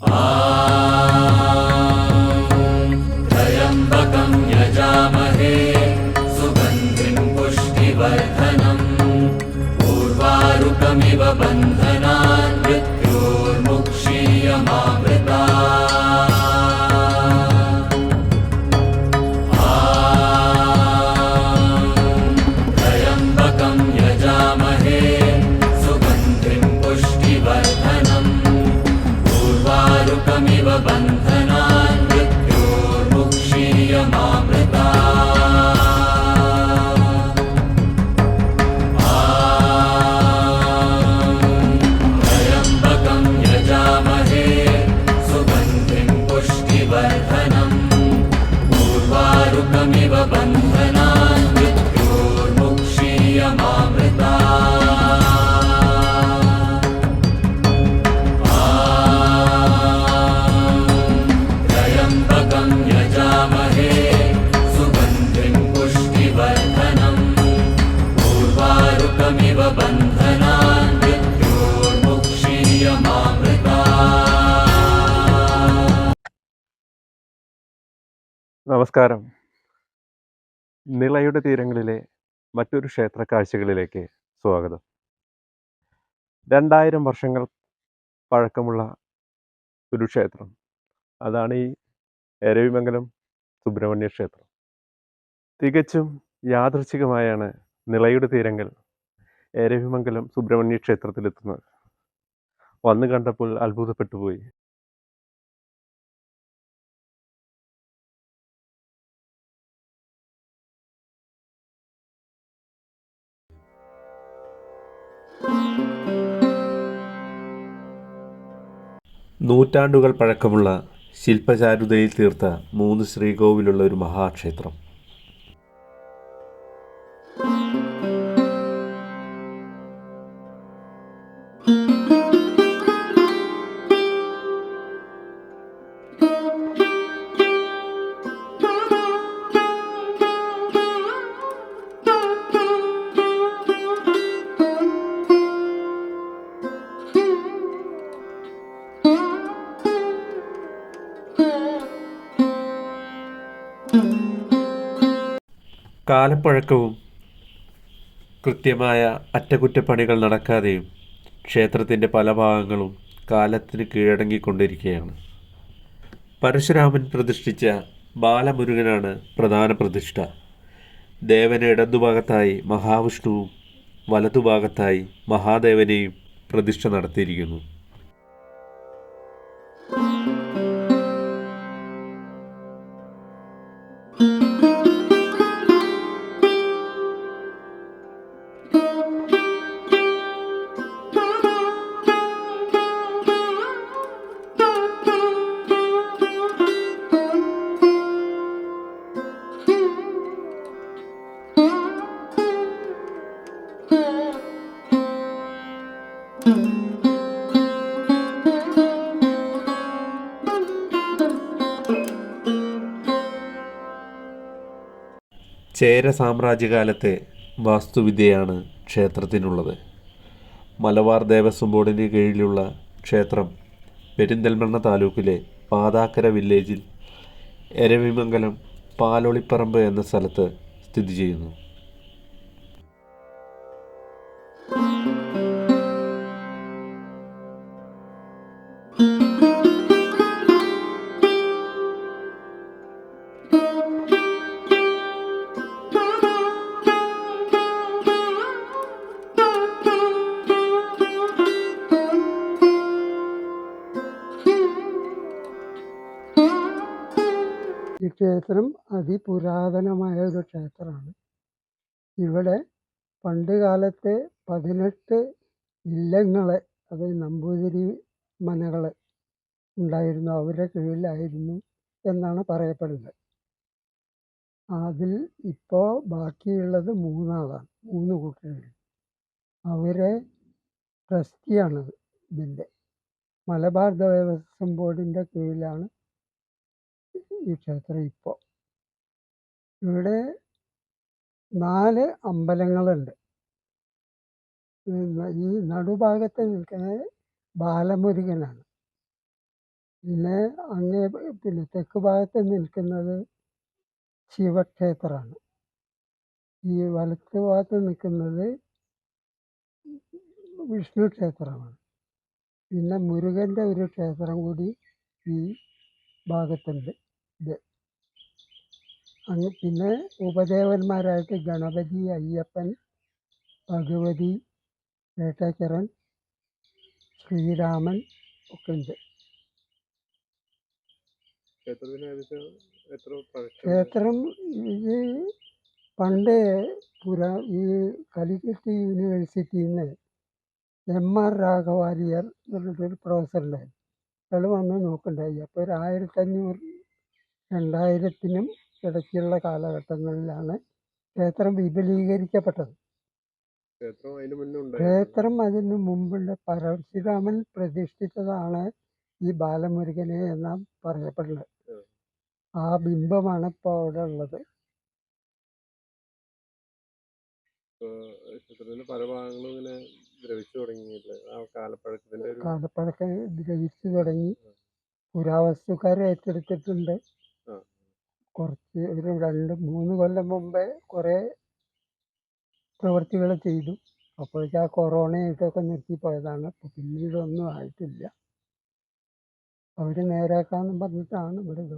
Amen. നമസ്കാരം. നിളയുടെ തീരങ്ങളിലെ മറ്റൊരു ക്ഷേത്ര കാഴ്ചകളിലേക്ക് സ്വാഗതം. രണ്ടായിരം വർഷങ്ങൾ പഴക്കമുള്ള ഒരു ക്ഷേത്രം. അതാണ് ഈ എരവിമംഗലം സുബ്രഹ്മണ്യ ക്ഷേത്രം. തികച്ചും യാദൃച്ഛികമായാണ് നിളയുടെ തീരങ്ങൾ എരവിമംഗലം സുബ്രഹ്മണ്യ ക്ഷേത്രത്തിലെത്തുന്നത്. വന്നു കണ്ടപ്പോൾ അത്ഭുതപ്പെട്ടു നൂറ്റാണ്ടുകൾ പഴക്കമുള്ള ശില്പചാരുതയിൽ തീർത്ത മൂന്ന് ശ്രീകോവിലുള്ള ഒരു മഹാക്ഷേത്രം. കാലപ്പഴക്കവും കൃത്യമായ അറ്റകുറ്റപ്പണികൾ നടക്കാതെയും ക്ഷേത്രത്തിന്റെ പല ഭാഗങ്ങളും കാലത്തിന് കീഴടങ്ങിക്കൊണ്ടിരിക്കുകയാണ്. പരശുരാമൻ പ്രതിഷ്ഠിച്ച ബാലമുരുകനാണ് പ്രധാന പ്രതിഷ്ഠ. ദേവന് ഇടതുഭാഗത്തായി മഹാവിഷ്ണുവും വലതുഭാഗത്തായി മഹാദേവനെയും പ്രതിഷ്ഠ നടത്തിയിരിക്കുന്നു. ചേര സാമ്രാജ്യകാലത്തെ വാസ്തുവിദ്യയാണ് ക്ഷേത്രത്തിനുള്ളത്. മലബാർ ദേവസ്വം ബോർഡിന് കീഴിലുള്ള ക്ഷേത്രം പെരിന്തൽമണ്ണ താലൂക്കിലെ പാതാക്കര വില്ലേജിൽ എരവിമംഗലം പാലൊളിപ്പറമ്പ് എന്ന സ്ഥലത്ത് സ്ഥിതി ചെയ്യുന്നു. ക്ഷേത്രം അതിപുരാതനമായ ഒരു ക്ഷേത്രമാണ്. ഇവിടെ പണ്ട് കാലത്തെ പതിനെട്ട് ഇല്ലങ്ങളെ അത് നമ്പൂതിരി മനകളെ ഉണ്ടായിരുന്നു അവരുടെ കീഴിലായിരുന്നു എന്നാണ് പറയപ്പെടുന്നത്. അതിൽ ഇപ്പോൾ ബാക്കിയുള്ളത് മൂന്നാളാണ് മൂന്ന് കൂട്ടരുണ്ട് അവരെ ട്രസ്റ്റിയാണ് ഇതിന്റെ. മലബാർ ദേവസ്വം ബോർഡിന്റെ കീഴിലാണ് ഈ ക്ഷേത്രം ഇപ്പോൾ ഇവിടെ നാല് അമ്പലങ്ങളുണ്ട്. ഈ നടുഭാഗത്ത് നിൽക്കുന്നത് ബാലമുരുകനാണ്. പിന്നെ അങ്ങേ പിന്നെ തെക്ക് ഭാഗത്ത് നിൽക്കുന്നത് ശിവക്ഷേത്രമാണ്. ഈ വലത്ത് ഭാഗത്ത് നിൽക്കുന്നത് വിഷ്ണു ക്ഷേത്രമാണ്. പിന്നെ മുരുകന്റെ ഒരു ക്ഷേത്രം കൂടി ഈ ഭാഗത്തുണ്ട്. ഇത്. അങ്ങ് പിന്നെ ഉപദേവന്മാരായിട്ട് ഗണപതി അയ്യപ്പൻ ഭഗവതി വേട്ടേക്കരൻ ശ്രീരാമൻ ഒക്കെ ഉണ്ട്. ക്ഷേത്രം ഇത് പണ്ട് പുരാ ഈ കാലിക്കറ്റ് യൂണിവേഴ്സിറ്റിയിൽ നിന്ന് എം ആർ രാഘവാരിയർ എന്ന് പറഞ്ഞിട്ടൊരു പ്രൊഫസർ ഉണ്ടായിരുന്നു. അയാൾ വന്ന് നോക്കണ്ടായി അപ്പോൾ ഒരു ആയിരത്തഞ്ഞൂറ് രണ്ടായിരത്തിനും ഇടയ്ക്കുള്ള കാലഘട്ടങ്ങളിലാണ് ക്ഷേത്രം വിപുലീകരിക്കപ്പെട്ടത്. ക്ഷേത്രം അതിനു മുമ്പുള്ള പരശുരാമൻ പ്രതിഷ്ഠിച്ചതാണ് ഈ ബാലമുരുകനെ എന്നാണ് പറയപ്പെടുന്നത്. ആ. ബിംബമാണ് ഇപ്പോൾ അവിടെ ഉള്ളത്. കാലപ്പഴക്കം ദ്രവിച്ചു തുടങ്ങി. പുരാവസ്തുക്കാരെ ഏറ്റെടുത്തിട്ടുണ്ട്. കുറച്ച് ഒരു രണ്ട് മൂന്ന് കൊല്ലം മുമ്പേ കുറേ പ്രവൃത്തികൾ ചെയ്തു. അപ്പോഴേക്ക് ആ കൊറോണയായിട്ടൊക്കെ നിർത്തിപ്പോയതാണ്. ഇപ്പോൾ പിന്നീട് ഒന്നും ആയിട്ടില്ല. അവർ നേരാക്കാന്ന് പറഞ്ഞിട്ടാണ് ഇവിടെ ഇത്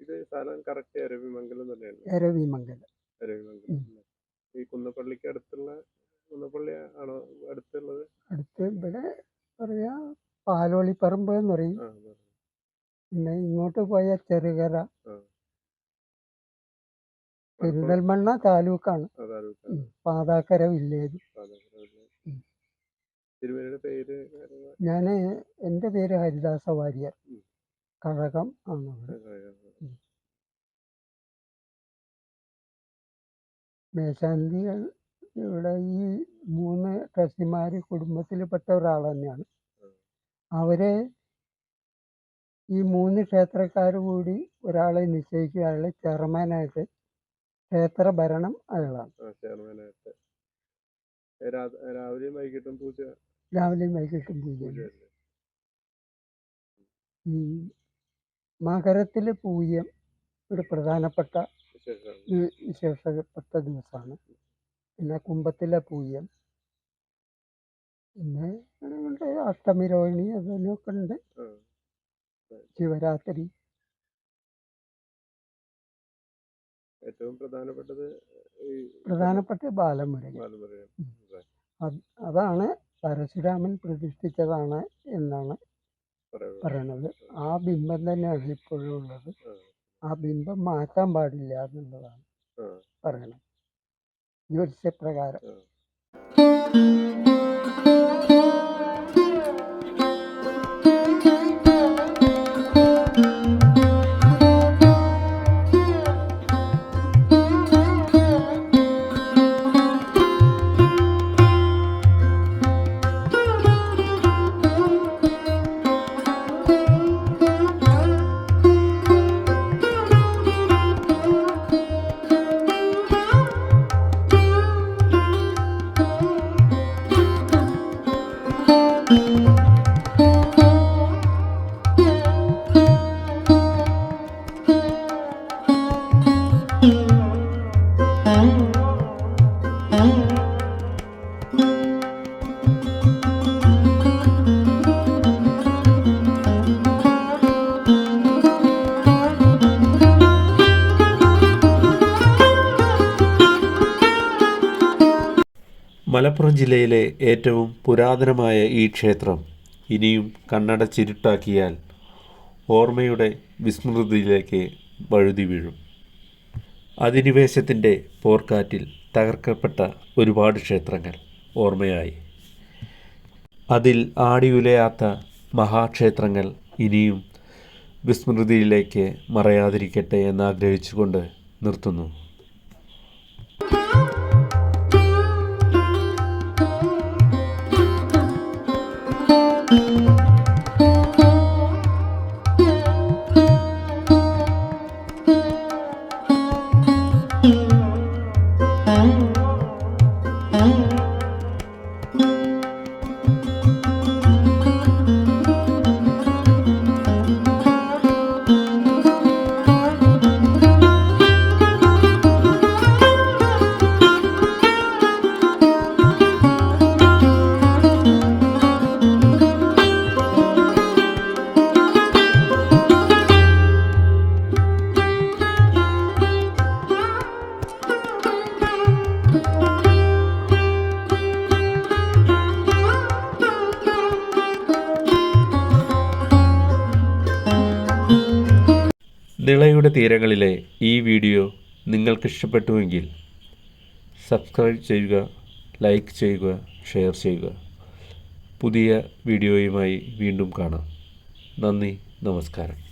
ഇത് സ്ഥലം കറക്റ്റ് അരവിമംഗലം തന്നെയാണ്? എരവിമംഗലം അരവിമംഗലം ഉം. ഈ കുന്നപ്പള്ളിക്ക് അടുത്തുള്ള കുന്നപ്പള്ളി ആണോ അടുത്തുള്ളത്? അടുത്ത് ഇവിടെ പറയാ പാലോളിപ്പറമ്പ് എന്ന് പറയും. പിന്നെ ഇങ്ങോട്ട് പോയ ചെറുകര. പെരിന്തൽമണ്ണ താലൂക്കാണ്. പാതാക്കര വില്ലേജ്. ഞാൻ എന്റെ പേര് ഹരിദാസ വാര്യർ. കഴകം ആണ് മേശാന്തി ഇവിടെ ഈ മൂന്ന് ട്രസ്റ്റിമാർ കുടുംബത്തിൽപ്പെട്ട ഒരാൾ തന്നെയാണ്. അവരെ ഈ മൂന്ന് ക്ഷേത്രക്കാർ കൂടി ഒരാളെ നിശ്ചയിക്കുക അയാളെ ചെയർമാനായിട്ട് ക്ഷേത്ര ഭരണം അയാളാണ്. ചെയർമാനായിട്ട്. രാ- രാവിലെയും വൈകിട്ടും പൂജ. രാവിലെയും വൈകിട്ടും പൂജ പൂജയല്ലേ ഈ മകരത്തിൽ പൂയം ഒരു പ്രധാനപ്പെട്ട വിശേഷമാണ് വി- വിശേഷപ്പെട്ട ദിവസമാണ് പിന്നെ കുംഭത്തിലെ പൂജ്യം പിന്നെ ഉണ്ട് അഷ്ടമി രോഹിണി അതിനൊക്കെ ഉണ്ട്. ആ ശിവരാത്രി. ഏറ്റവും പ്രധാനപ്പെട്ടത് പ്രധാനപ്പെട്ട ബാലമുരുകൻ ബാലമുരുകൻ അതാണ് പരശുരാമൻ പ്രതിഷ്ഠിച്ചതാണ് എന്നാണ്. പറയണത്. ആ ബിംബം തന്നെയാണ് ഇപ്പോഴും ഉള്ളത്. ആ, ബിംബം മാറ്റാൻ പാടില്ല എന്നുള്ളതാണ് പറയണത്. ജ്യോതിഷപ്രകാരം. ജില്ലയിലെ ഏറ്റവും പുരാതനമായ ഈ ക്ഷേത്രം ഇനിയും കണ്ണടച്ചിരുട്ടാക്കിയാൽ ഓർമ്മയുടെ വിസ്മൃതിയിലേക്ക് വഴുതി വീഴും. അധിനിവേശത്തിന്റെ പോർക്കാറ്റിൽ തകർക്കപ്പെട്ട ഒരുപാട് ക്ഷേത്രങ്ങൾ ഓർമ്മയായി. അതിൽ ആടിയുലയാത്ത മഹാക്ഷേത്രങ്ങൾ ഇനിയും വിസ്മൃതിയിലേക്ക് മറയാതിരിക്കട്ടെ എന്നാഗ്രഹിച്ചുകൊണ്ട് നിർത്തുന്നു. നിളയുടെ തീരങ്ങളിലെ ഈ വീഡിയോ നിങ്ങൾക്ക് ഇഷ്ടപ്പെട്ടുവെങ്കിൽ സബ്സ്ക്രൈബ് ചെയ്യുക ലൈക്ക് ചെയ്യുക ഷെയർ ചെയ്യുക. പുതിയ വീഡിയോയുമായി വീണ്ടും കാണാം. നന്ദി നമസ്കാരം.